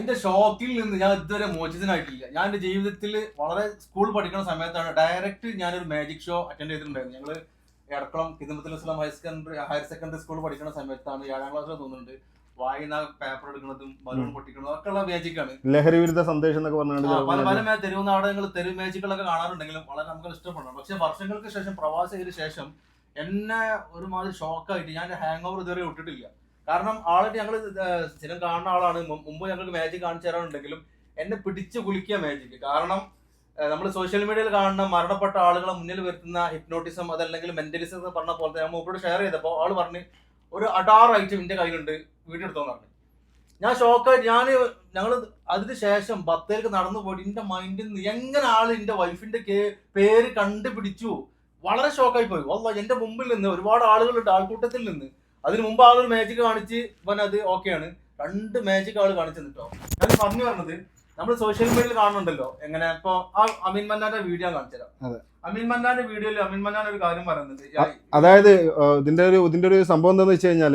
അതിന്റെ ഷോക്കിൽ നിന്ന് ഞാൻ ഇതുവരെ മോചിതനായിട്ടില്ല. ഞാൻ എന്റെ ജീവിതത്തിൽ വളരെ സ്കൂൾ പഠിക്കുന്ന സമയത്താണ് ഡയറക്റ്റ് ഞാനൊരു മാജിക് ഷോ അറ്റൻഡ് ചെയ്തിട്ടുണ്ടായിരുന്നു ഞങ്ങൾ Edakkulam കിതമ്പത്തിൽ Islam higher secondary higher secondary school പഠിക്കുന്ന സമയത്താണ് ഏഴാം ക്ലാസ്സിൽ തോന്നുന്നുണ്ട്. വായന പേപ്പർ എടുക്കുന്നതും ബലൂൺ പൊട്ടിക്കുന്നതും ഒക്കെ ഉള്ള മാജിക്കാണ് ലഹരി വിരുദ്ധ സന്ദേശം എന്നൊക്കെ പറഞ്ഞുകൊണ്ട് പല പല തെരുവ് നാടകങ്ങൾ തെരുവ് മാജിക്കുകളൊക്കെ കാണാറുണ്ടെങ്കിലും വളരെ നമുക്ക് ഇഷ്ടപ്പെടണം. പക്ഷെ വർഷങ്ങൾക്ക് ശേഷം പ്രവാസിയതിനു ശേഷം എന്നെ ഒരുമാതിരി ഷോക്കായിട്ട് ഞാൻ ഹാങ് ഓവർ ഇതുവരെ വിട്ടിട്ടില്ല കാരണം ആളായിട്ട് ഞങ്ങൾ സ്ഥിരം കാണുന്ന ആളാണ്. മുമ്പ് ഞങ്ങൾക്ക് മാജിക് കാണിച്ചു തരാറുണ്ടെങ്കിലും എന്നെ പിടിച്ചു കുളിക്കുക മാജിക് കാരണം നമ്മൾ സോഷ്യൽ മീഡിയയിൽ കാണുന്ന മരണപ്പെട്ട ആളുകളെ മുന്നിൽ വരുത്തുന്ന ഹിപ്നോട്ടിസം അതല്ലെങ്കിൽ മെന്റലിസം എന്ന് പറഞ്ഞ പോലെ ഞാൻ മൂപ്പരോട് ഷെയർ ചെയ്തപ്പോൾ ആൾ പറഞ്ഞ് ഒരു അടാർ ഐറ്റം എന്റെ കയ്യിലുണ്ട്. വീഡിയോ എടുത്തോന്ന് പറഞ്ഞു. ഞാൻ ഷോക്കായിട്ട് ഞാൻ ഞങ്ങൾ അതിന് ശേഷം ബത്തേക്ക് നടന്നു പോയിട്ട് എന്റെ മൈൻഡിൽ നിന്ന് എങ്ങനെ ആൾ എന്റെ വൈഫിന്റെ പേര് കണ്ടുപിടിച്ചു? വളരെ ഷോക്കായി പോയി. വല്ല എന്റെ മുമ്പിൽ നിന്ന് ഒരുപാട് ആളുകളുണ്ട് ആൾക്കൂട്ടത്തിൽ നിന്ന്. അതിന് മുമ്പ് ആളൊരു മാജിക് കാണിച്ച് ഇവൻ അത് ഓക്കെയാണ് രണ്ട് മാജിക് ആൾ കാണിച്ചു കേട്ടോ ഞാൻ പറഞ്ഞു പറഞ്ഞത് നമ്മൾ സോഷ്യൽ മീഡിയയിൽ കാണുന്നുണ്ടല്ലോ. എങ്ങനെ? ഇപ്പൊ ആ അമീൻ മന്നാന്റെ വീഡിയോ കാണിച്ചു അമിൻ മന്നാന്റെ വീഡിയോയിൽ അമീൻ മന്നാൻ ഒരു കാര്യം പറയുന്നത് അതായത് ഇതിന്റെ ഒരു ഇതിന്റെ ഒരു സംഭവം എന്താണെന്ന് വെച്ച് കഴിഞ്ഞാൽ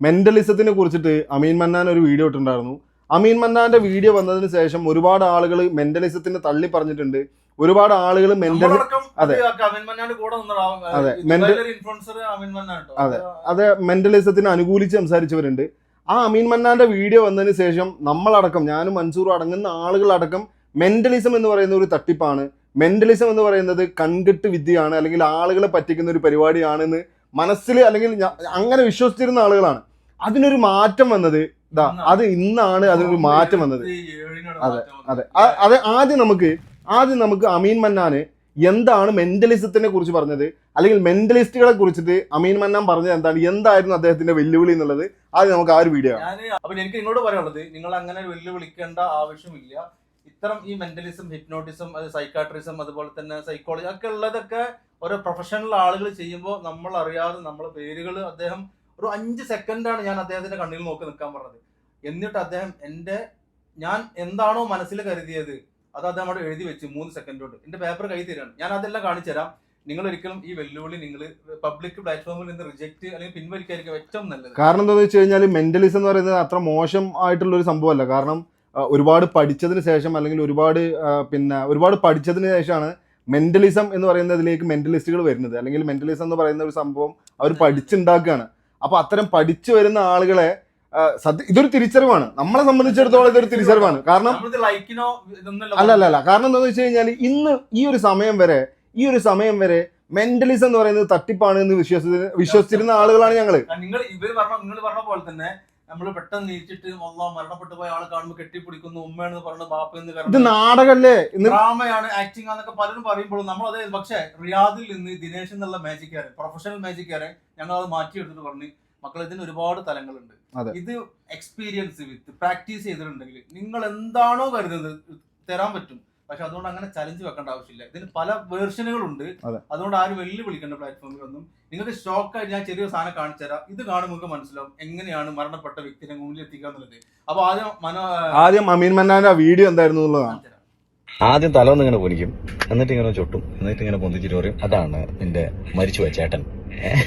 മെന്റലിസത്തിനെ കുറിച്ചിട്ട് അമീൻ മന്നാൻ ഒരു വീഡിയോ ഇട്ടുണ്ടായിരുന്നു അമീൻ മന്നാന്റെ വീഡിയോ വന്നതിന് ശേഷം ഒരുപാട് ആളുകൾ മെന്റലിസത്തിനെ തള്ളി പറഞ്ഞിട്ടുണ്ട്. ഒരുപാട് ആളുകൾ മെന്റലി അതെ. അതെ. മെന്റൽ അതെ. അതെ. അത് മെന്റലിസത്തിന് അനുകൂലിച്ച് സംസാരിച്ചവരുണ്ട്. ആ അമീൻ മന്നാന്റെ വീഡിയോ വന്നതിന് ശേഷം നമ്മളടക്കം ഞാനും മൻസൂറും അടങ്ങുന്ന ആളുകളടക്കം മെന്റലിസം എന്ന് പറയുന്ന ഒരു തട്ടിപ്പാണ്. മെന്റലിസം എന്ന് പറയുന്നത് കൺകെട്ട് വിദ്യയാണ് അല്ലെങ്കിൽ ആളുകളെ പറ്റിക്കുന്ന ഒരു പരിപാടിയാണെന്ന് മനസ്സിൽ അല്ലെങ്കിൽ അങ്ങനെ വിശ്വസിച്ചിരുന്ന ആളുകളാണ്. അതിനൊരു മാറ്റം വന്നത് ഇതാ അത് ഇന്നാണ് അതിനൊരു മാറ്റം വന്നത്. അതെ, അതെ. അതെ ആദ്യം നമുക്ക് ആദ്യം നമുക്ക് അമീൻ മന്നാന് എന്താണ് മെന്റലിസത്തിനെ കുറിച്ച് പറഞ്ഞത്? അല്ലെങ്കിൽ മെന്റലിസ്റ്റുകളെ കുറിച്ചിട്ട് അമീൻ മന്നാൻ പറഞ്ഞത് എന്താണ്? എന്തായിരുന്നു അദ്ദേഹത്തിന്റെ വെല്ലുവിളി എന്നുള്ളത്? ആദ്യം നമുക്ക് ആ ഒരു വീഡിയോ അപ്പൊ എനിക്ക് നിങ്ങളോട് പറയാനുള്ളത് നിങ്ങൾ അങ്ങനെ വെല്ലുവിളിക്കേണ്ട ആവശ്യമില്ല. ഇത്തരം ഈ മെന്റലിസം ഹിപ്നോട്ടിസം അത് സൈക്കാട്രിസം അതുപോലെ തന്നെ സൈക്കോളജി ഒക്കെ ഉള്ളതൊക്കെ ഓരോ പ്രൊഫഷണൽ ആളുകൾ ചെയ്യുമ്പോൾ നമ്മൾ അറിയാതെ നമ്മളെ പേരുകൾ അദ്ദേഹം ഒരു അഞ്ച് സെക്കൻഡാണ് ഞാൻ അദ്ദേഹത്തിന്റെ കണ്ണിൽ നോക്കി നിൽക്കാൻ പറഞ്ഞത്. എന്നിട്ട് അദ്ദേഹം എന്റെ ഞാൻ എന്താണോ മനസ്സിൽ കരുതിയത് അത് അത് അവിടെ എഴുതി വെച്ച് മൂന്ന് സെക്കൻഡ് കൊണ്ട്. എന്റെ പേപ്പർ കൈ തരാണ് ഞാൻ അതെല്ലാം കാണിച്ചു തരാം. നിങ്ങൾ ഒരിക്കലും ഈ വെല്ലുവിളി നിങ്ങൾ പബ്ലിക് പ്ലാറ്റ്ഫോമിൽ നിന്ന് റിജക്ട് അല്ലെങ്കിൽ പിൻവലിക്കായിരിക്കും ഏറ്റവും നല്ലത്. കാരണം എന്താണെന്ന് വെച്ച് കഴിഞ്ഞാൽ മെന്റലിസം എന്ന് പറയുന്നത് അത്ര മോശം ആയിട്ടുള്ള ഒരു സംഭവമല്ല. കാരണം ഒരുപാട് പഠിച്ചതിന് ശേഷം അല്ലെങ്കിൽ ഒരുപാട് പിന്നെ ഒരുപാട് പഠിച്ചതിന് ശേഷമാണ് മെന്റലിസം എന്ന് പറയുന്നതിലേക്ക് മെന്റലിസ്റ്റുകൾ വരുന്നത്. അല്ലെങ്കിൽ മെന്റലിസം എന്ന് പറയുന്ന ഒരു സംഭവം അവർ പഠിച്ചുണ്ടാക്കുകയാണ്. അപ്പൊ അത്തരം പഠിച്ചു വരുന്ന ആളുകളെ ആ, സത്യ ഇതൊരു തിരിച്ചറിവാണ്. നമ്മളെ സംബന്ധിച്ചിടത്തോളം ഇതൊരു തിരിച്ചറിവാണ്. കാരണം ലൈക്കിനോ അല്ല അല്ല അല്ല. കാരണം എന്താണെന്ന് വെച്ച് കഴിഞ്ഞാൽ ഇന്ന് ഈ ഒരു സമയം വരെ ഈ ഒരു സമയം വരെ മെന്റലിസം എന്ന് പറയുന്നത് തട്ടിപ്പാണ് എന്ന് വിശ്വസി വിശ്വസിച്ചിരുന്ന ആളുകളാണ് ഞങ്ങൾ. നിങ്ങൾ ഇവർ പറഞ്ഞ നിങ്ങൾ പറഞ്ഞ പോലെ തന്നെ നമ്മൾ പെട്ടെന്ന് നീച്ചിട്ട് അള്ളാ മരണപ്പെട്ടു പോയ ആളെ കാണുമ്പോൾ കെട്ടിപ്പിടിക്കുന്നു ഉമ്മയാണെന്ന് പറഞ്ഞ് ബാപ്പ എന്ന് ഇത് നാടകല്ലേ? ഡ്രാമയാണ് ആക്ടിങ് ആണെന്നൊക്കെ പലരും പറയുമ്പോഴും നമ്മൾ അതേ പക്ഷേ റിയാദിൽ നിന്ന് ദിനേശ് എന്നുള്ള മാജിക്കാരൻ പ്രൊഫഷണൽ മാജിക്കാരൻ ഞങ്ങൾ അത് മാറ്റിയെടുത്തിട്ട് പറഞ്ഞ്. മക്കൾ ഇതിന് ഒരുപാട് തലങ്ങളുണ്ട്. ഇത് എക്സ്പീരിയൻസ് വിത്ത് പ്രാക്ടീസ് ചെയ്തിട്ടുണ്ടെങ്കിൽ നിങ്ങൾ എന്താണോ കരുതുന്നത് തരാൻ പറ്റും. പക്ഷെ അതുകൊണ്ട് അങ്ങനെ ചലഞ്ച് വെക്കേണ്ട ആവശ്യമില്ല. ഇതിന് പല വേർഷനുകളുണ്ട് അതുകൊണ്ട് ആരും വെല്ലു വെല്ലുവിളിക്കേണ്ട പ്ലാറ്റ്ഫോമിലൊന്നും നിങ്ങൾക്ക് ഷോക്കായിട്ട് ഞാൻ ചെറിയ സാധനം കാണിച്ചു തരാം. ഇത് കാണുമ്പോൾ നിങ്ങൾക്ക് മനസ്സിലാവും എങ്ങനെയാണ് മരണപ്പെട്ട വ്യക്തിനെ മുന്നിൽ എത്തിക്കുക എന്നുള്ളത്. അപ്പൊ ആദ്യം മനോ ആദ്യം അമീൻ മന്നാന്റെ വീഡിയോ എന്തായിരുന്നു എന്നുള്ളതാണ്. ആദ്യം തലവന്ന് ഇങ്ങനെ പൊലിക്കും. എന്നിട്ട് ഇങ്ങനെ ചൊട്ടും. എന്നിട്ട് ഇങ്ങനെ പൊന്തിച്ചിട്ട് പറയും. അതാണ് നിന്റെ മരിച്ചു ചേട്ടൻ.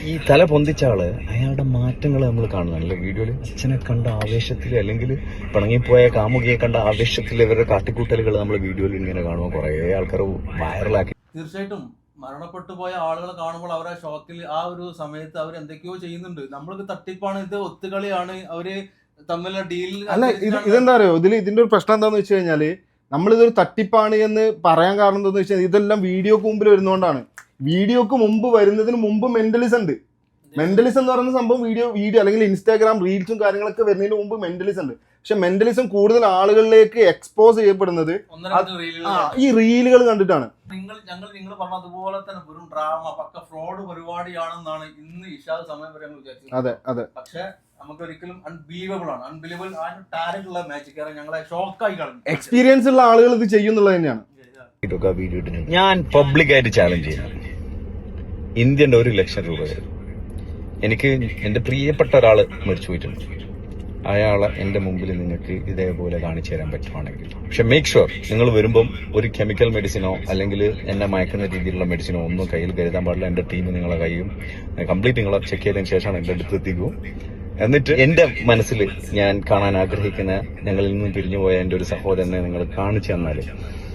ഈ തല പൊന്തിച്ച ആൾ അയാളുടെ മാറ്റങ്ങൾ നമ്മൾ കാണുന്നല്ലേ വീഡിയോയിൽ അച്ഛനെ കണ്ട ആവേശത്തിൽ അല്ലെങ്കിൽ പിണങ്ങിപ്പോയ കാമുകിയെ കണ്ട ആവേശത്തിൽ ഇവരുടെ കാട്ടിക്കൂട്ടലുകൾ നമ്മൾ വീഡിയോയിൽ ഇങ്ങനെ കാണുമ്പോൾ കുറെ ആൾക്കാർ വൈറലാക്കി തീർച്ചയായിട്ടും മരണപ്പെട്ടു പോയ ആളുകളെ കാണുമ്പോൾ അവരെ ഷോക്കിൽ ആ ഒരു സമയത്ത് അവർ എന്തൊക്കെയോ ചെയ്യുന്നുണ്ട്. നമ്മൾക്ക് തട്ടിപ്പാണ് ഇത് ഒത്തുകളിയാണ് അവർ തമ്മിലുള്ള ഡീൽ അല്ല ഇത് ഇതെന്താ അറിയോ? ഇതിൽ ഇതിന്റെ ഒരു പ്രശ്നം എന്താണെന്ന് വെച്ച് കഴിഞ്ഞാൽ നമ്മളിതൊരു തട്ടിപ്പാണ് എന്ന് പറയാൻ കാരണം എന്താണെന്ന് വെച്ചാൽ ഇതെല്ലാം വീഡിയോക്ക് മുമ്പിൽ വരുന്നതുകൊണ്ടാണ് വീഡിയോക്ക് മുമ്പ് വരുന്നതിന് മുമ്പ് മെന്റലിസം ഉണ്ട്. മെന്റലിസം എന്ന് പറയുന്ന സംഭവം വീഡിയോ വീഡിയോ അല്ലെങ്കിൽ ഇൻസ്റ്റാഗ്രാം റീൽസും കാര്യങ്ങളൊക്കെ വരുന്നതിന് മുമ്പ് മെന്റലിസം ഉണ്ട്. പക്ഷെ മെന്റലിസം കൂടുതൽ ആളുകളിലേക്ക് എക്സ്പോസ് ചെയ്യപ്പെടുന്നത് ഈ റീലുകൾ കണ്ടിട്ടാണ്. നിങ്ങൾ ഞങ്ങൾ നിങ്ങൾ പറഞ്ഞ അതുപോലെ തന്നെ വെറും ഡ്രാമ പക്ക ഫ്രോഡ് പരിപാടിയാണെന്നാണ് ഇന്ന് ഇഷാദ് സമയം വരെ വിചാരിച്ചത്. അതെ അതെ. പക്ഷെ നമുക്ക് ഒരിക്കലും അൺബിലീവബിൾ ആണ്. അൺബിലീവബിൾ ആ ടാലന്റ് ഉള്ള മാജിക്കാരെ ഞങ്ങളെ ഷോക്കായി കളഞ്ഞു എക്സ്പീരിയൻസ് ഉള്ള ആളുകൾ ഇത് ചെയ്യുന്നുള്ളത് തന്നെയാണ്. ഞാൻ- ഞാൻ പബ്ലിക്കായിട്ട് ചാലഞ്ച് ചെയ്യുന്നു. ഇന്ത്യന്റെ ഒരു ലക്ഷം രൂപ എനിക്ക് എന്റെ പ്രിയപ്പെട്ട ഒരാൾ മരിച്ചു പോയിട്ടുണ്ട്. അയാളെ എന്റെ മുമ്പിൽ നിങ്ങൾക്ക് ഇതേപോലെ കാണിച്ചു തരാൻ പറ്റുവാണെങ്കിൽ. പക്ഷെ മേക്ക് ഷുവർ നിങ്ങൾ വരുമ്പം ഒരു കെമിക്കൽ മെഡിസിനോ അല്ലെങ്കിൽ എന്നെ മയക്കുന്ന രീതിയിലുള്ള മെഡിസിനോ ഒന്നും കയ്യിൽ കരുതാൻ പാടില്ല. എന്റെ ടീം നിങ്ങളെ കയ്യും. കംപ്ലീറ്റ് നിങ്ങളെ ചെക്ക് ചെയ്തതിന് ശേഷമാണ് എന്റെ അടുത്ത് എത്തിക്കൂ. എന്നിട്ട് എന്റെ മനസ്സിൽ ഞാൻ കാണാൻ ആഗ്രഹിക്കുന്ന ഞങ്ങളിൽ നിന്നും പിരിഞ്ഞു പോയ എന്റെ ഒരു സഹോദരനെ നിങ്ങൾ കാണിച്ചു തന്നാൽ ഏഹ്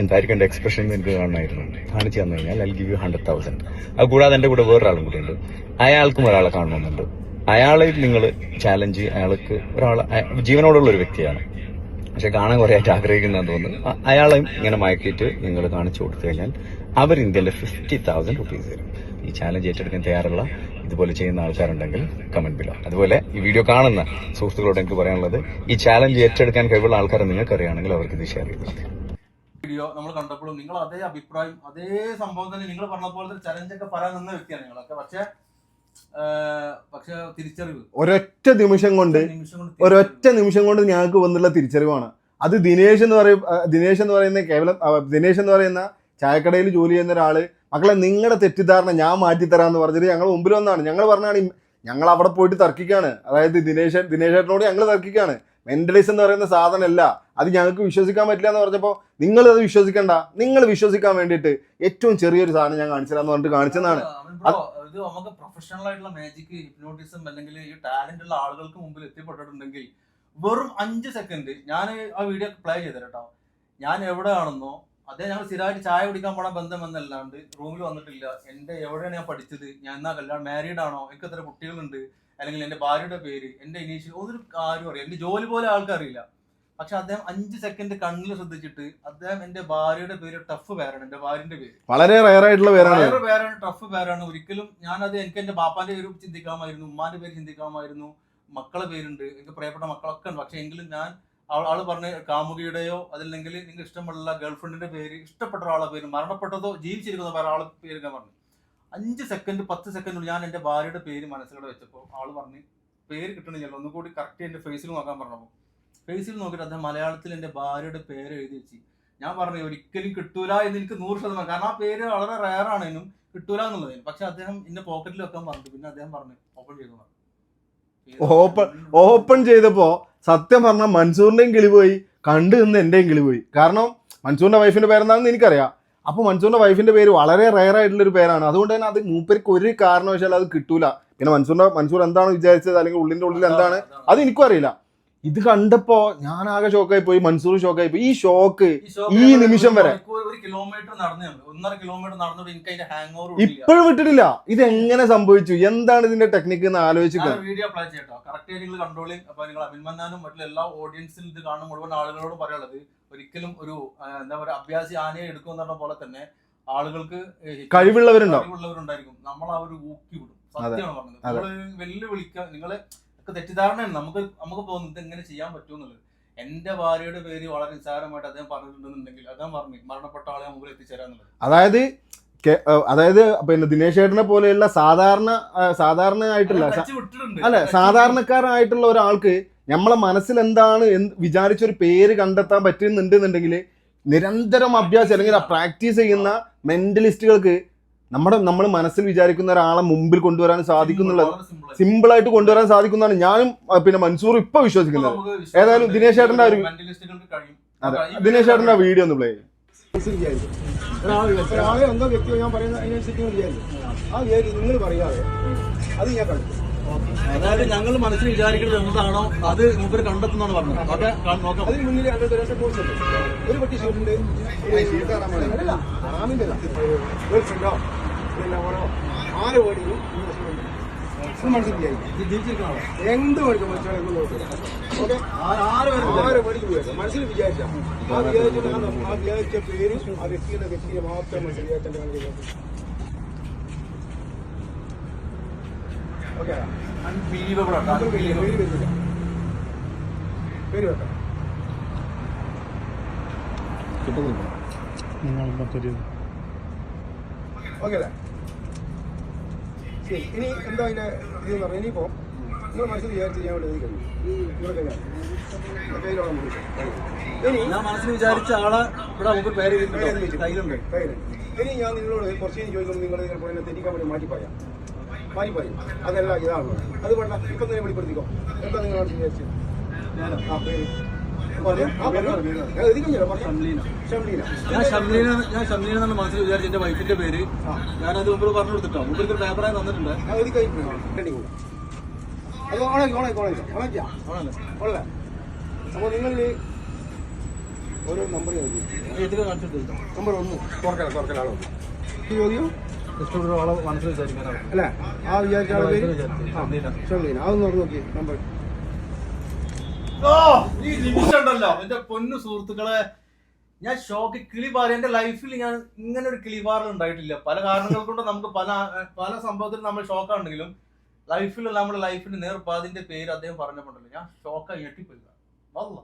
എന്തായിരിക്കും എന്റെ എക്സ്പ്രഷൻ എനിക്ക് കാണണമായിരുന്നു. കാണിച്ചു തന്നു കഴിഞ്ഞാൽ I give you hundred thousand അത് കൂടാതെ എന്റെ കൂടെ വേറൊരാളും കൂടെ ഉണ്ട്. അയാൾക്കും ഒരാളെ കാണണമെന്നുണ്ട്. അയാളെ നിങ്ങൾ ചാലഞ്ച് അയാൾക്ക് ഒരാൾ ജീവനോടുള്ള ഒരു വ്യക്തിയാണ്. പക്ഷെ കാണാൻ കുറെ ആയിട്ട് ആഗ്രഹിക്കുന്നതെന്ന് തോന്നുന്നു. അയാളെ ഇങ്ങനെ മയക്കിയിട്ട് നിങ്ങൾ കാണിച്ചു കൊടുത്തു കഴിഞ്ഞാൽ അവർ ഇന്ത്യയിലെ ഫിഫ്റ്റി തൗസൻഡ് റുപ്പീസ് തരും. ഈ ചാലഞ്ച് ഏറ്റെടുക്കാൻ തയ്യാറുള്ള ഇതുപോലെ ചെയ്യുന്ന ആൾക്കാരുണ്ടെങ്കിൽ കമന്റ് ബിലോ അതുപോലെ ഈ വീഡിയോ കാണുന്ന സുഹൃത്തുക്കളോട് എനിക്ക് പറയാനുള്ളത് ഈ ചാലഞ്ച് ഏറ്റെടുക്കാൻ കഴിവുള്ള ആൾക്കാരെ നിങ്ങൾക്കറിയാണെങ്കിൽ അവർക്ക് ഇത് ഷെയർ ചെയ്തു വീഡിയോ നമ്മൾ കണ്ടപ്പോഴും നിങ്ങൾ അതേ അഭിപ്രായം അതേ സംഭവം തന്നെ നിങ്ങൾ പറഞ്ഞ പോലെ ചലഞ്ച് ഒക്കെ പറയാൻ നിന്ന വ്യക്തിയാണ് നിങ്ങളൊക്കെ. പക്ഷെ പക്ഷെ തിരിച്ചറിവ്. ഒരൊറ്റ നിമിഷം കൊണ്ട് ഒരൊറ്റ നിമിഷം കൊണ്ട് ഞങ്ങൾക്ക് വന്നുള്ള തിരിച്ചറിവാണ്. അത് ദിനേശ് എന്ന് പറയും ദിനേശ് എന്ന് പറയുന്ന കേവലം ദിനേശ് എന്ന് പറയുന്ന ചായക്കടയിൽ ജോലി ചെയ്യുന്ന ഒരാൾ മക്കളെ നിങ്ങളുടെ തെറ്റിദ്ധാരണ ഞാൻ മാറ്റിത്തരാന്ന് പറഞ്ഞിട്ട് ഞങ്ങൾ മുമ്പിൽ വന്നാണ്. ഞങ്ങൾ പറഞ്ഞാണ് ഞങ്ങൾ അവിടെ പോയിട്ട് തർക്കിക്കാണ്. അതായത് ദിനേശ് ദിനേശേട്ടനോട് ഞങ്ങൾ തർക്കിക്കാണ്. മെന്റലിസം എന്ന് പറയുന്ന സാധനമല്ല. അത് ഞങ്ങൾക്ക് വിശ്വസിക്കാൻ പറ്റില്ല എന്ന് പറഞ്ഞപ്പോൾ നിങ്ങൾ അത് വിശ്വസിക്കണ്ട. നിങ്ങൾ വിശ്വസിക്കാൻ വേണ്ടിയിട്ട് ഏറ്റവും ചെറിയൊരു സാധനം ഞാൻ കാണിച്ചതാന്ന് പറഞ്ഞിട്ട് കാണിച്ചതാണ് ഇത് നമുക്ക് പ്രൊഫഷണൽ ആയിട്ടുള്ള മാജിക് ഹിപ്നോട്ടിസം അല്ലെങ്കിൽ ഈ ടാലന്റ് ഉള്ള ആളുകൾക്ക് മുമ്പിൽ എത്തിപ്പെട്ടിട്ടുണ്ടെങ്കിൽ വെറും അഞ്ച് സെക്കൻഡ് ഞാൻ ആ വീഡിയോ പ്ലേ ചെയ്തു കേട്ടോ. ഞാൻ എവിടെയാണെന്നോ അതേ ഞങ്ങൾ സ്ഥിരമായിട്ട് ചായ കുടിക്കാൻ പോണ ബന്ധം എന്നല്ലാണ്ട് റൂമിൽ വന്നിട്ടില്ല. എന്റെ എവിടെയാണ് ഞാൻ പഠിച്ചത്? ഞാൻ എന്നാ കല്യാണം മാരീഡ് ആണോ? എനിക്ക് എത്ര കുട്ടികളുണ്ട്. അല്ലെങ്കിൽ എന്റെ ഭാര്യയുടെ പേര് എന്റെ ഇനീഷ്യൽ ഒരു കാര്യം അറിയാം. എന്റെ ജോലി പോലെ ആൾക്കറിയില്ല. പക്ഷെ അദ്ദേഹം അഞ്ച് സെക്കൻഡ് കണ്ണിൽ ശ്രദ്ധിച്ചിട്ട് അദ്ദേഹം എന്റെ ഭാര്യയുടെ പേര് ടഫ് പേരാണ് എന്റെ ഭാര്യന്റെ പേര്. വളരെ റയർ ആയിട്ടുള്ള പേരാണ് പേരാണ് ടഫ് പേരാണ്. ഒരിക്കലും ഞാൻ അത് എനിക്ക് എന്റെ ബാപ്പാന്റെ പേര് ചിന്തിക്കാമായിരുന്നു ഉമ്മാന്റെ പേര് ചിന്തിക്കാമായിരുന്നു. മക്കളെ പേരുണ്ട് എനിക്ക് പ്രിയപ്പെട്ട മക്കളൊക്കെ ഉണ്ട്. പക്ഷെ എങ്കിലും ഞാൻ ആൾ പറഞ്ഞ കാമുകിയുടെയോ അതല്ലെങ്കിൽ നിങ്ങൾക്ക് ഇഷ്ടമുള്ള ഗേൾഫ്രണ്ടിന്റെ പേര് ഇഷ്ടപ്പെട്ട ഒരാളെ പേര് മരണപ്പെട്ടതോ ജീവിച്ചിരിക്കുന്ന ഒരാളെ പേര് ഞാൻ പറഞ്ഞു. അഞ്ച് സെക്കൻഡ് പത്ത് സെക്കൻഡ് ഞാൻ എന്റെ ഭാര്യയുടെ പേര് മനസ്സിലൂടെ വെച്ചപ്പോൾ ആൾ പറഞ്ഞ് പേര് കിട്ടണില്ല ഒന്നുകൂടി കറക്റ്റ് എന്റെ ഫേസിൽ നോക്കാൻ പറഞ്ഞപ്പോൾ. ഫേസിൽ നോക്കിയിട്ട് അദ്ദേഹം മലയാളത്തിൽ എന്റെ ഭാര്യയുടെ പേര് എഴുതി വെച്ച്. ഞാൻ പറഞ്ഞു ഒരിക്കലും കിട്ടൂല എന്ന് എനിക്ക് നൂറ് ശതമാനം. കാരണം ആ പേര് വളരെ റയർ ആണേനും കിട്ടൂല എന്നുള്ളതിന് പക്ഷെ അദ്ദേഹം എന്റെ പോക്കറ്റിൽ വെക്കാൻ പറഞ്ഞു. പിന്നെ അദ്ദേഹം പറഞ്ഞു ഓപ്പൺ ചെയ്തു ഓപ്പൺ ഓപ്പൺ ചെയ്തപ്പോ സത്യം പറഞ്ഞ മൻസൂറിന്റെയും കിളി പോയി. കണ്ടു നിന്ന് എന്റെയും കിളി പോയി. കാരണം മൻസൂറിന്റെ വൈഫിന്റെ പേരെന്താണെന്ന് എനിക്കറിയാം. അപ്പൊ മൻസൂറിന്റെ വൈഫിന്റെ പേര് വളരെ റയർ ആയിട്ടുള്ളൊരു പേരാണ്. അതുകൊണ്ട് തന്നെ അത് മൂപ്പർക്ക് ഒരു കാരണവശാലും അത് കിട്ടൂല. പിന്നെ മൻസൂറിന്റെ മൻസൂർ എന്താണ് വിചാരിച്ചത്? അല്ലെങ്കിൽ ഉള്ളിന്റെ ഉള്ളിൽ എന്താണ്? അത് എനിക്കും അറിയില്ല. ഇത് കണ്ടപ്പോ ഞാൻ ആകെ ഷോക്കായി പോയി മൻസൂർ ഷോക്കായി പോയി. ഈ ഷോക്ക് ഈ നിമിഷം വരെ. ഇപ്പോഴും വിട്ടിട്ടില്ല. ഇത് എങ്ങനെ സംഭവിച്ചു? എന്താണ് ഇതിന്റെ ടെക്നിക്ക് എന്ന് ആലോചിക്കുക വീഡിയോ അപ്ലൈ ചെയ്യട്ടോ കറക്റ്റ് നിങ്ങൾ അപ്പൊ നിങ്ങൾ അഭിമന്യാനും മറ്റുള്ള എല്ലാ ഓഡിയൻസിൽ ഇത് കാണുന്ന മുഴുവൻ ആളുകളോട് പറയാനുള്ളത് ഒരിക്കലും ഒരു എന്താ പറയുക അഭ്യാസി ആനയെ എടുക്കുമെന്ന് പറഞ്ഞ പോലെ തന്നെ ആളുകൾക്ക് കഴിവുള്ളവരുണ്ടാവും. കഴിവുള്ളവരുണ്ടായിരിക്കും. നമ്മൾ ആ ഒരു ഊക്കി വിടും. സത്യമാണ് പറഞ്ഞത്. നമ്മൾ നമ്മൾ വെല്ലുവിളിക്കാൻ നിങ്ങൾ തെറ്റിദ്ധാരണയാണ്. നമുക്ക് നമുക്ക് തോന്നുന്നത് എങ്ങനെ ചെയ്യാൻ പറ്റുമെന്നുള്ളത് എന്റെ ഭാര്യയുടെ പേര് വളരെ നിസ്സാരമായിട്ട് അദ്ദേഹം പറഞ്ഞിട്ടുണ്ടെന്നുണ്ടെങ്കിൽ അദ്ദേഹം പറഞ്ഞു മരണപ്പെട്ട ആളെ മുമ്പിൽ എത്തിച്ചേരാന്നുള്ളത് അതായത് അതായത് പിന്നെ ദിനേശ് ചേട്ടനെ പോലെയുള്ള സാധാരണ സാധാരണ ആയിട്ടുള്ള അല്ല സാധാരണക്കാരായിട്ടുള്ള ഒരാൾക്ക് നമ്മളെ മനസ്സിൽ എന്താണ് എന്ത് വിചാരിച്ചൊരു പേര് കണ്ടെത്താൻ പറ്റുന്നുണ്ടെന്നുണ്ടെങ്കിൽ നിരന്തരം അഭ്യാസം അല്ലെങ്കിൽ ആ പ്രാക്ടീസ് ചെയ്യുന്ന മെന്റലിസ്റ്റുകൾക്ക് നമ്മുടെ നമ്മൾ മനസ്സിൽ വിചാരിക്കുന്ന ഒരാളെ മുമ്പിൽ കൊണ്ടുവരാൻ സാധിക്കുന്നുള്ളത് സിമ്പിളായിട്ട് simple സിമ്പിൾ ആയിട്ട് കൊണ്ടുവരാൻ സാധിക്കുന്നതാണ് ഞാനും പിന്നെ മൻസൂർ ഇപ്പൊ വിശ്വസിക്കുന്നത്. ഏതായാലും ദിനേശ് ചേട്ടന്റെ ഒരു- അതെ. ദിനേശ് ചേട്ടന്റെ വീഡിയോ ഒന്ന് പ്ലേ ഒരാളെ എന്തോ വ്യക്തിയോ ഞാൻ പറയുന്ന അതിനനുസരിച്ച് ആ നിങ്ങൾ പറയാതെ അത് ഞാൻ കണ്ടു. അതായത് ഞങ്ങൾ മനസ്സിൽ വിചാരിക്കുന്നത് എന്താണോ അത് മൂപ്പര് കണ്ടെത്തുന്നാണ് പറഞ്ഞത്. ഓക്കെ? നോക്കാം. അതിന് മുന്നിൽ ഒരു കോഴ്സ് ഉണ്ട്. ഒരു പട്ടി ഷീറ്റുണ്ട് അല്ല. ആമിന്റെ ഗേൾഫ്രണ്ടോ പിന്നെ ഓരോ ആര് വേടിയും മനസ്സിൽ വിചാരിച്ചു എന്ത് മേടിക്കും മനസ്സിൽ ആ വിചാരിച്ച പേര് ആ വ്യക്തിയുടെ വ്യക്തിയെ മാത്രം മനസ്സിൽ ആണ് ഓക്കെ അല്ലേ ശരി. ഇനി എന്താ അതിന്റെ ഇതെന്ന് പറഞ്ഞാൽ ഇനിയിപ്പോ നിങ്ങൾ മനസ്സിൽ വിചാരിച്ച് ചെയ്യാൻ വേണ്ടി കഴിഞ്ഞാൽ ഞാൻ മനസ്സിൽ വിചാരിച്ച ആളെ ഇവിടെ നമുക്ക് പേര് കയ്യിലുണ്ട്. ഇനി ഞാൻ നിങ്ങളോട് കുറച്ച് ചോദിക്കുമ്പോൾ നിങ്ങൾ ഇതിനെ തെറ്റിക്കാൻ വേണ്ടി മാറ്റി പറയാം മാറ്റി പറയും അതല്ല ഇതാണ് അത് വേണ്ട. ഇപ്പം തന്നെ വെളിപ്പെടുത്തിക്കോ. എന്താ നിങ്ങൾ മനസ്സിൽ വിചാരിച്ചത് ആ പേര്. ഞാൻ ഷംലീന. ഞാൻ ഞാൻ എന്നാണ് മനസ്സിൽ വിചാരിച്ച എന്റെ വൈഫിന്റെ പേര്. ഞാനത് മുമ്പ് പറഞ്ഞു കൊടുത്തിട്ടോ. മുമ്പ് ഒരു പേപ്പറായി തന്നിട്ടുണ്ട്. ഞാൻ അത് അപ്പോൾ നിങ്ങൾ ഓരോ നമ്പർ കാണിച്ചിട്ട് നമ്പർ ഒന്ന്. തുറക്കല തുറക്കലാണോ ചോദ്യം? ജസ്റ്റ് ആളെ മനസ്സിൽ വിചാരിക്കാനാണ് അല്ലേ? ആ വിചാരിച്ച ആളെ പേര്? വിചാരിച്ചു. ഷംലീന അതൊന്ന് തുറന്ന് നോക്കി നമ്പർ. ഈ എന്റെ പൊന്നു സുഹൃത്തുക്കളെ ഞാൻ ഷോക്ക് കിളിപാറ് എന്റെ ലൈഫിൽ ഞാൻ ഇങ്ങനെ ഒരു കിളിപാറൽ ഉണ്ടായിട്ടില്ല. പല കാരണങ്ങൾ കൊണ്ട് നമുക്ക് പല പല സംഭവത്തിൽ നമ്മൾ ഷോക്കാണെങ്കിലും ലൈഫിൽ നമ്മുടെ ലൈഫിന്റെ നേർപ്പാതിന്റെ പേര് അദ്ദേഹം പറഞ്ഞപ്പോണ്ടല്ലോ ഞാൻ ഷോക്കായി ഞെട്ടിപ്പോയി. വല്ല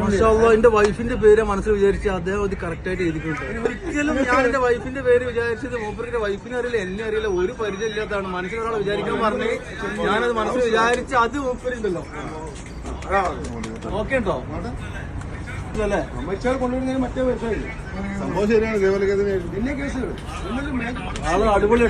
കേട്ടോ എന്റെ വൈഫിന്റെ പേര് മനസ്സിൽ വിചാരിച്ച് അദ്ദേഹം അത് കറക്റ്റ് ആയിട്ട് എഴുതിയിട്ടുണ്ട്. ഒരിക്കലും ഞാൻ എന്റെ വൈഫിന്റെ പേര് വിചാരിച്ചത് മൂപ്പറിന്റെ വൈഫിനെ അറിയില്ല എന്നെ അറിയില്ല ഒരു പരിചയം ഇല്ലാത്തതാണ് മനസ്സിൽ ഒരാളെ വിചാരിക്കാൻ പറഞ്ഞ് ഞാനത് മനസ്സിൽ വിചാരിച്ച് അത് മൂപ്പരുണ്ടല്ലോ ഓക്കെ ഉണ്ടോ? അല്ലേ അമ്മച്ചാൽ കൊണ്ടുവരുന്നതിന് മറ്റേ വിഷയമില്ല സംഭവം ശരിയാണ്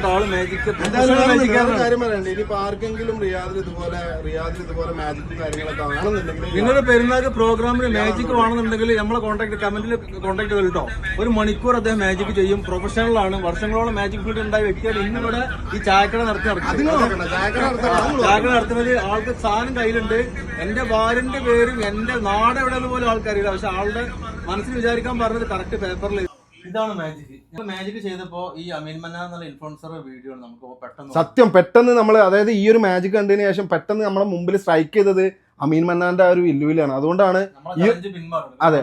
ആൾ മാജിക് എന്തായാലും കാര്യം പറയണ്ടേ. ഇനിയിപ്പോ ആർക്കെങ്കിലും റിയാദിൽ ഇതുപോലെ റിയാദിൽ ഇതുപോലെ മാജിക് കാര്യങ്ങളൊക്കെ ആണെന്നുണ്ടെങ്കിൽ നിങ്ങളുടെ പെരുന്നാൾക്ക് പ്രോഗ്രാമിൽ മാജിക് വേണമെന്നുണ്ടെങ്കിൽ നമ്മളെ കോൺടാക്ട് കമന്റിൽ കോൺടാക്ട് ചെയ്ത്. കേട്ടോ. ഒരു മണിക്കൂർ അദ്ദേഹം മാജിക് ചെയ്യും. പ്രൊഫഷണൽ ആണ്. വർഷങ്ങളോളം മാജിക് ഫീൽഡ് ഉണ്ടായ വ്യക്തിയാണ് ഇന്നിവിടെ ഈ ചായക്കട നടത്തി ചായക്കട നടത്തുന്നത് ആൾക്ക് സാധനം കയ്യിലുണ്ട്. എന്റെ ഭാര്യന്റെ പേരും എന്റെ നാട് എവിടെയെന്ന് പോലും ആൾക്കാരില്ല. പക്ഷെ ആളുടെ മനസ്സിൽ വിചാരിക്കാൻ പറഞ്ഞത് കറക്റ്റ് പേപ്പറിൽ ഇതാണ് മാജിക് മാജിക് ചെയ്തപ്പോ ഈ അമീൻ മന്ന എന്നുള്ള ഇൻഫ്ലുവൻസർ വീഡിയോ നമുക്ക് പെട്ടെന്ന് സത്യം പെട്ടെന്ന് നമ്മൾ അതായത് ഈ ഒരു മാജിക് കണ്ടതിന് ശേഷം പെട്ടെന്ന് നമ്മളെ മുമ്പിൽ സ്ട്രൈക്ക് ചെയ്തത് അമീൻ മന്നാന്റെ ആ ഒരു വെല്ലുവിളിയാണ്. അതുകൊണ്ടാണ് അതെ.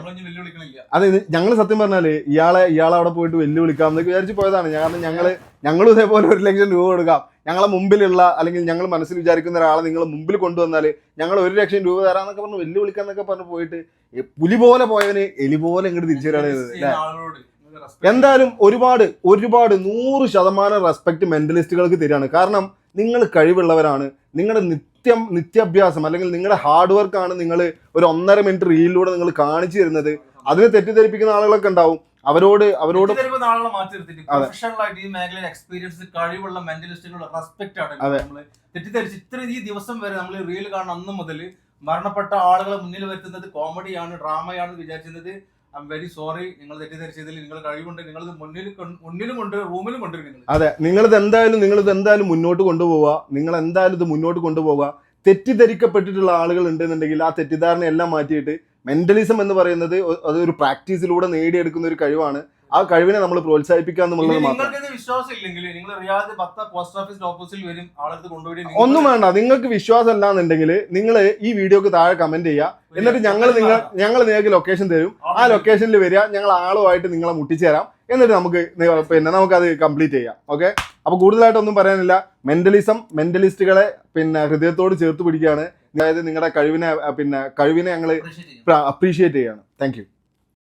അതെ ഞങ്ങൾ സത്യം പറഞ്ഞാൽ ഇയാളെ ഇയാളെ അവിടെ പോയിട്ട് വെല്ലുവിളിക്കാം എന്നൊക്കെ വിചാരിച്ച് പോയതാണ്. കാരണം ഞങ്ങൾ ഞങ്ങളും ഇതേപോലെ ഒരു ലക്ഷം രൂപ കൊടുക്കാം. ഞങ്ങളെ മുമ്പിലുള്ള അല്ലെങ്കിൽ ഞങ്ങൾ മനസ്സിൽ വിചാരിക്കുന്ന ഒരാളെ നിങ്ങൾ മുമ്പിൽ കൊണ്ടുവന്നാൽ ഞങ്ങൾ ഒരു ലക്ഷം രൂപ തരാന്നൊക്കെ പറഞ്ഞ് വെല്ലുവിളിക്കാന്നൊക്കെ പറഞ്ഞു പോയിട്ട് പുലി പോലെ പോയവന് എലി പോലെ ഇങ്ങോട്ട് തിരിച്ചു വരാണ് ചെയ്തത് എന്തായാലും ഒരുപാട് ഒരുപാട് നൂറ് ശതമാനം റെസ്പെക്ട് മെന്റലിസ്റ്റുകൾക്ക് തരികയാണ്. കാരണം നിങ്ങൾ കഴിവുള്ളവരാണ്. നിങ്ങളുടെ നിത്യം നിത്യാഭ്യാസം അല്ലെങ്കിൽ നിങ്ങളുടെ ഹാർഡ് വർക്കാണ് നിങ്ങൾ ഒരു ഒന്നര മിനിറ്റ് റീലിലൂടെ നിങ്ങൾ കാണിച്ചു തരുന്നത്. അതിനെ തെറ്റിദ്ധരിപ്പിക്കുന്ന ആളുകളൊക്കെ ഉണ്ടാവും. അവരോട് അവരോട് എക്സ്പീരിയൻസ് കഴിവുള്ള റെസ്പെക്ട് ആണ് തെറ്റിദ്ധരിച്ച് ഇത്ര ഈ ദിവസം വരെ നമ്മൾ റീൽ കാണുന്ന അന്ന് മുതൽ മരണപ്പെട്ട ആളുകളെ മുന്നിൽ വരുത്തുന്നത് കോമഡിയാണ് ഡ്രാമയാണ് വിചാരിച്ചിരുന്നത്. ഐ വെരി സോറി നിങ്ങൾ തെറ്റിദ്ധരിച്ചതിൽ നിങ്ങൾ കഴിവുണ്ട്. നിങ്ങൾ മുന്നിൽ മുന്നിലും ഉണ്ട് റൂമിലും ഉണ്ട് നിങ്ങൾ. അതെ നിങ്ങളിത് എന്തായാലും നിങ്ങളിത് എന്തായാലും മുന്നോട്ട് കൊണ്ടുപോവുക. നിങ്ങൾ എന്തായാലും ഇത് മുന്നോട്ട് കൊണ്ടുപോവുക. തെറ്റിദ്ധരിക്കപ്പെട്ടിട്ടുള്ള ആളുകൾ ഉണ്ടെന്നുണ്ടെങ്കിൽ ആ തെറ്റിദ്ധാരണ എല്ലാം മാറ്റിയിട്ട് മെന്റലിസം എന്ന് പറയുന്നത് അതൊരു പ്രാക്ടീസിലൂടെ നേടിയെടുക്കുന്ന ഒരു കഴിവാണ്. ആ കഴിവിനെ നമ്മൾ പ്രോത്സാഹിപ്പിക്കുക എന്നുള്ളത് മാത്രം. ഒന്നും വേണ്ട നിങ്ങൾക്ക് വിശ്വാസം അല്ലാന്നുണ്ടെങ്കിൽ നിങ്ങൾ ഈ വീഡിയോക്ക് താഴെ കമന്റ് ചെയ്യുക. എന്നിട്ട് ഞങ്ങൾ നിങ്ങൾ ഞങ്ങൾ നിങ്ങൾക്ക് ലൊക്കേഷൻ തരും. ആ ലൊക്കേഷനിൽ വരിക ഞങ്ങൾ ആളുമായിട്ട് നിങ്ങളെ മുട്ടിച്ചേരാം. എന്നിട്ട് നമുക്ക് പിന്നെ നമുക്ക് അത് കംപ്ലീറ്റ് ചെയ്യാം. ഓക്കെ? അപ്പൊ കൂടുതലായിട്ടൊന്നും പറയാനില്ല. മെന്റലിസം മെന്റലിസ്റ്റുകളെ പിന്നെ ഹൃദയത്തോട് ചേർത്ത് പിടിക്കുകയാണ്. അതായത് നിങ്ങളുടെ കഴിവിനെ പിന്നെ കഴിവിനെ ഞങ്ങൾ അപ്രീഷിയേറ്റ് ചെയ്യാണ്. Thank you